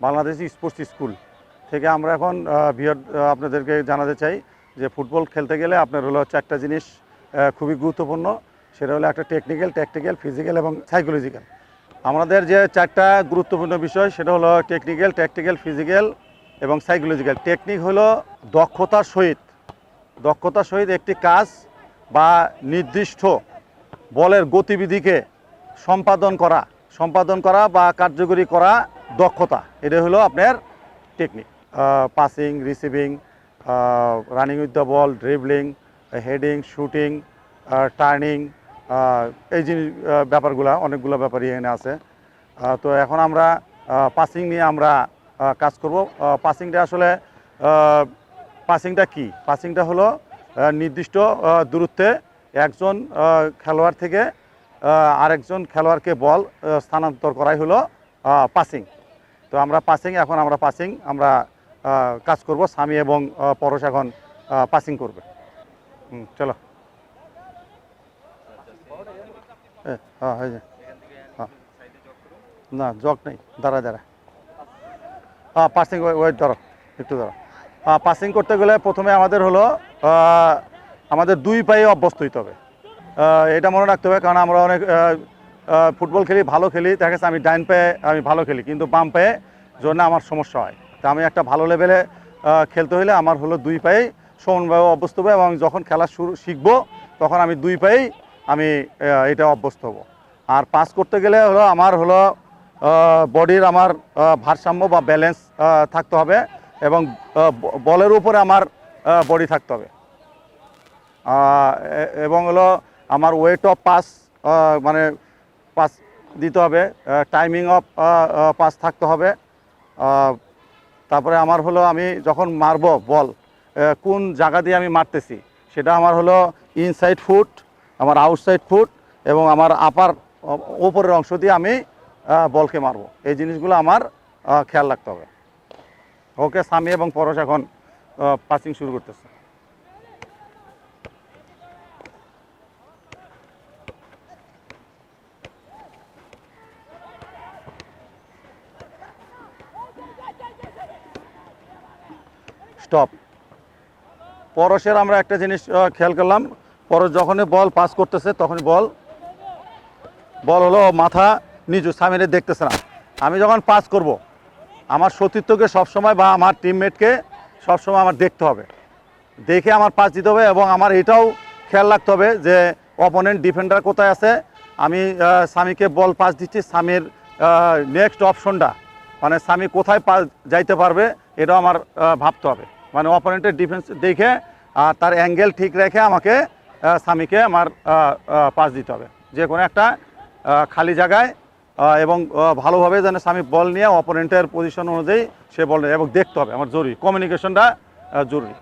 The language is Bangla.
বাংলাদেশ স্পোর্টস স্কুল থেকে আমরা এখন বিহার আপনাদেরকে জানাতে চাই যে ফুটবল খেলতে গেলে আপনার হলো চারটা জিনিস খুবই গুরুত্বপূর্ণ, সেটা হলো একটা টেকনিক্যাল ট্যাকটিক্যাল ফিজিক্যাল এবং সাইকোলজিক্যাল আমাদের যে চারটা গুরুত্বপূর্ণ বিষয়, সেটা হলো টেকনিক্যাল ট্যাকটিক্যাল ফিজিক্যাল এবং সাইকোলজিক্যাল টেকনিক হলো দক্ষতার সহিত। দক্ষতার সহিত একটি কাজ বা নির্দিষ্ট বলের গতিবিধিকে সম্পাদন করা। সম্পাদন করা বা কার্যকরী করা দক্ষতা এটা হলো আপনার technique passing receiving running with the ball dribbling heading shooting turning এই জিনিস ব্যাপারগুলো, অনেকগুলো ব্যাপারই এখানে আছে। তো এখন আমরা পাসিং নিয়ে আমরা কাজ করব। পাসিংটা আসলে পাসিংটা কি? পাসিংটা হলো নির্দিষ্ট দূরত্বে একজন খেলোয়াড় থেকে আরেকজন খেলোয়াড়কে বল স্থানান্তর করাই হলো পাসিং তো আমরা পাসিং এখন আমরা পাসিং আমরা কাজ করব। স্বামী এবং পরশ এখন পাসিং করবে। হুম, চলো। হ্যাঁ হয়ে। না জগ নেই দাঁড়া দাঁড়া হ্যাঁ পাসিং ওয়েট ধরো একটু ধরো। হ্যাঁ পাসিং করতে গেলে প্রথমে আমাদের হলো আমাদের দুই পায়ে অভ্যস্ত হইতে হবে। এটা মনে রাখতে হবে কারণ আমরা অনেক ফুটবল খেলি, ভালো খেলি। দেখা গেছে আমি ডাইন পায়ে, আমি ভালো খেলি, কিন্তু বাম পায়ে জন্য আমার সমস্যা হয়। তা আমি একটা ভালো লেভেলে খেলতে হলে আমার হলো দুই পায়ে সমানভাবে অভ্যস্ত হবে এবং যখন খেলা শুরু, শিখব, তখন আমি দুই পায়েই আমি এটা অভ্যস্ত হব। আর পাস করতে গেলে হলো আমার হলো বডির আমার ভারসাম্য বা ব্যালেন্স থাকতে হবে এবং বলের উপরে আমার বডি থাকতে হবে। এবং হলো আমার ওয়েট অফ পাস মানে পাস দিতে হবে টাইমিং অফ পাস থাকতে হবে। তারপরে আমার হলো আমি যখন মারবো বল কোন জায়গা দিয়ে আমি মারতেছি, সেটা আমার হলো ইনসাইড ফুট আমার আউটসাইড ফুট এবং আমার আপার ওপরের অংশ দিয়ে আমি বলকে মারবো। এই জিনিসগুলো আমার খেয়াল রাখতে হবে। ওকে স্বামী এবং পরশ এখন পাসিং শুরু করতেছে। স্টপ। পরশের আমরা একটা জিনিস খেয়াল করলাম, পরশ যখনই বল পাস করতেছে, তখনই বল বল হলো মাথা নিচু সামিনে দেখতেছে না। আমি যখন পাস করব, আমার সতীর্থকে সবসময় বা আমার টিমমেটকে সবসময় আমার দেখতে হবে। দেখে আমার পাস দিতে হবে এবং আমার এটাও খেয়াল রাখতে হবে যে অপোনেন্ট ডিফেন্ডার কোথায় আছে। আমি স্বামীকে বল পাস দিচ্ছি স্বামীর নেক্সট অপশনটা মানে স্বামী কোথায় পা, যাইতে পারবে, এটাও আমার ভাবতে হবে। মানে অপারেন্টের ডিফেন্স দেখে, আর তার অ্যাঙ্গেল ঠিক রেখে আমাকে স্বামীকে আমার পাস দিতে হবে। যে কোনো একটা খালি জায়গায় এবং ভালোভাবে যেন স্বামী বল নিয়ে অপারেন্টের পজিশন অনুযায়ী সে বল এবং দেখতে হবে। আমার জরুরি। কমিউনিকেশনটা জরুরি।